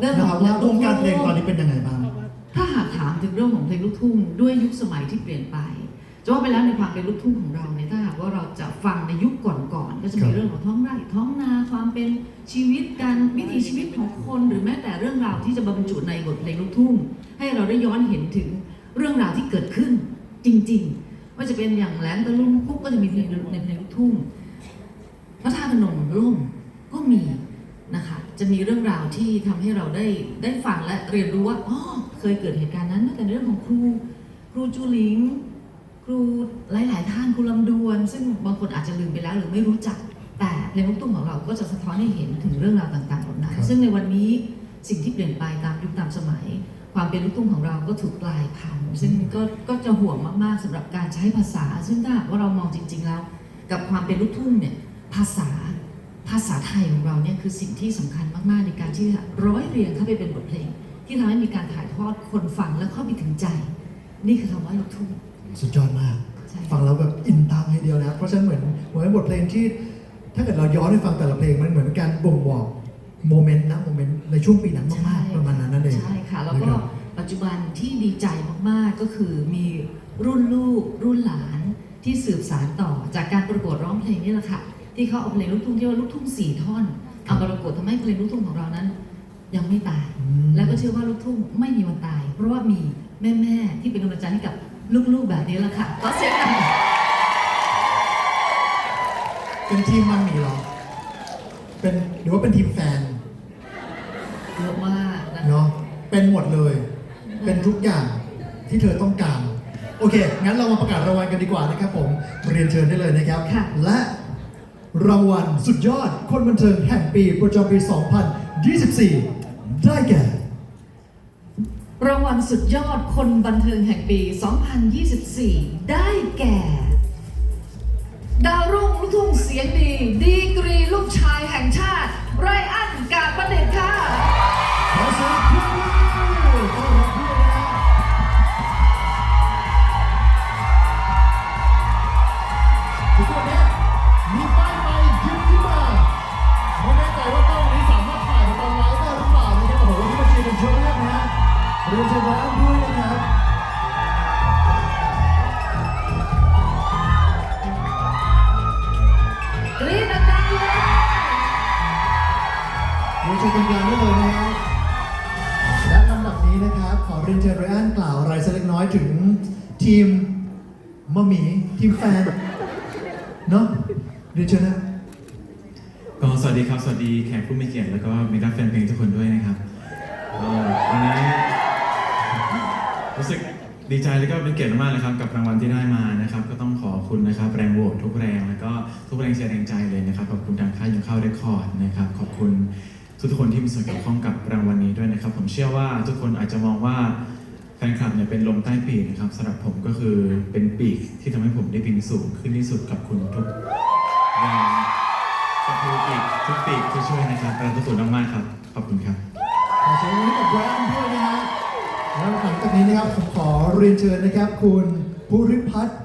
เรื่องของครับว่าวงการเพลงตอนนี้เป็นยังไงบ้าง ถ้าหากถามถึงเรื่องของเพลงลูกทุ่งด้วยยุคสมัยที่เปลี่ยนไปจะว่าไปแล้วในความเป็นลูกทุ่งของเราเนี่ยถ้าหากว่าเราจะฟังในยุคก่อนๆก็จะมีเรื่องของท้องไร่ท้องนาความเป็นชีวิตการวิถีชีวิตของคนหรือแม้แต่เรื่องราวที่จะบรรจุในบทเพลงลูกทุ่ง ให้เราได้ย้อนเห็นถึงเรื่องราวที่เกิดขึ้นจริง ๆ ว่าจะเป็นอย่างแหลมตะลุงคุกก็จะมีเพลงในเพลงลูกทุ่งพระธาตุพนมร่มก็มีนะคะ จะมีเรื่องราวที่ทำให้เราได้ได้ฟังและเรียนรู้ว่าอ๋อเคยเกิดเหตุการณ์นั้นตั้งแต่ในเรื่องของครู ครูจูหลิง ครูหลาย ๆ ท่านครูลำดวน ซึ่งบางคนอาจจะลืมไปแล้วหรือไม่รู้จัก แต่เพลงลูกทุ่งของเราก็จะสะท้อนให้เห็นถึงเรื่องราวต่างๆเหล่านั้นครับซึ่งในวันนี้สิ่งที่เปลี่ยนไปตามยุคตามสมัย ความเป็นลูกทุ่งของเราก็ถูกกลายพันธุ์ซึ่งก็ก็จะห่วงมาก ๆสำหรับการใช้ภาษา ซึ่งถ้าหากว่าเรามองจริง ๆ แล้ว กับความเป็นลูกทุ่งเนี่ยภาษา ภาษาไทยของเราเนี่ยคือสิ่งที่สำคัญมาก ๆ ในการที่จะร้อยเรียงเข้าไปเป็นบทเพลง ที่ทำให้มีการถ่ายทอดคนฟังแล้วเข้าไปถึงใจ นี่คือคำว่าลูกทุ่งสุดยอดมากใช่ฟังแล้วแบบอินตามให้เดียวนะครับเพราะฉะนั้นเหมือนเหมือนบทเพลงที่ ถ้าเกิดเราย้อนไปฟังแต่ละเพลงมันเหมือนการบ่งบอกโมเมนต์นะโมเมนต์ในช่วงปีนั้นมากๆประมาณนั้นนั่นเองใช่ค่ะแล้วนะก็ครับปัจจุบันที่ดีใจมากๆก็คือมีรุ่นลูกรุ่นหลานที่สืบสานต่อจากการประกวดร้องเพลงนี่แหละค่ะ ที่เขาเอาเพลงลูกทุ่งที่ว่าลูกทุ่งสี่ท่อนเอามาประกวดทำให้เพลงลูกทุ่งของเรานั้น ยังไม่ตายอืมแล้วก็เชื่อว่าลูกทุ่งไม่มีวันตาย เพราะว่ามีแม่ๆที่เป็นกำลังใจให้กับลูกๆแบบนี้แหละค่ะขอเสียงหน่อยเป็นทีมมันหมีเหรอเป็นหรือว่าเป็นทีมแฟนเยอะมากนะคะเนาะเป็นหมดเลย เป็นทุกอย่างที่เธอต้องการ โอเค งั้นเรามาประกาศรางวัลกันดีกว่านะครับผมเรียนเชิญได้เลยนะครับค่ะและ รางวัลสุดยอดคนบันเทิงแห่งปีประจำปี 2024 ได้แก่ รางวัลสุดยอดคนบันเทิงแห่งปี 2024 ได้แก่ ดาวรุ่งลูกทุ่งเสียงดี ดีกรีลูกชายแห่งชาติ ไรอันกาประเด็นค่ะ เรียนเชิญร้านด้วยนะครับกรี๊ดดังๆเลยเรียนเชิญตรงกลางได้เลยนะฮะและลำดับนี้นะครับ ขอเรียนเชิญไรอันกล่าวอะไรสักเล็กน้อยถึงทีมมะหมีทีมแฟนเนาะเรียนเชิญนะ ก็สวัสดีครับ สวัสดีแขกผู้มีเกียรติแล้วก็มิตรรักแฟนเพลงทุกคนด้วยนะครับก็วันนี้ รู้สึกดีใจแล้วก็เป็นเกียรติมากเลยครับกับรางวัลที่ได้มานะครับ ก็ต้องขอบคุณนะครับแรงโหวตทุกแรงแล้วก็ทุกแรงเชียร์แรงใจเลยนะครับขอบคุณทางค่ายยังเข้าเรคคอร์ดนะครับขอบคุณทุกคนที่มีส่วนเกี่ยวข้องกับรางวัลนี้ด้วยนะครับ ผมเชื่อว่าทุกคนอาจจะมองว่าแฟนคลับเนี่ยเป็นลมใต้ปีกนะครับสำหรับผมก็คือเป็นปีกที่ทำให้ผมได้บินสูงขึ้นที่สุดกับคุณทุกแรงขอบคุณปีกทุกปีกที่ช่วยนะครับเราทุกคนมากๆครับขอบคุณครับ นี้นะครับผมขอเรียนเชิญนะครับ คุณภูริพัฒน์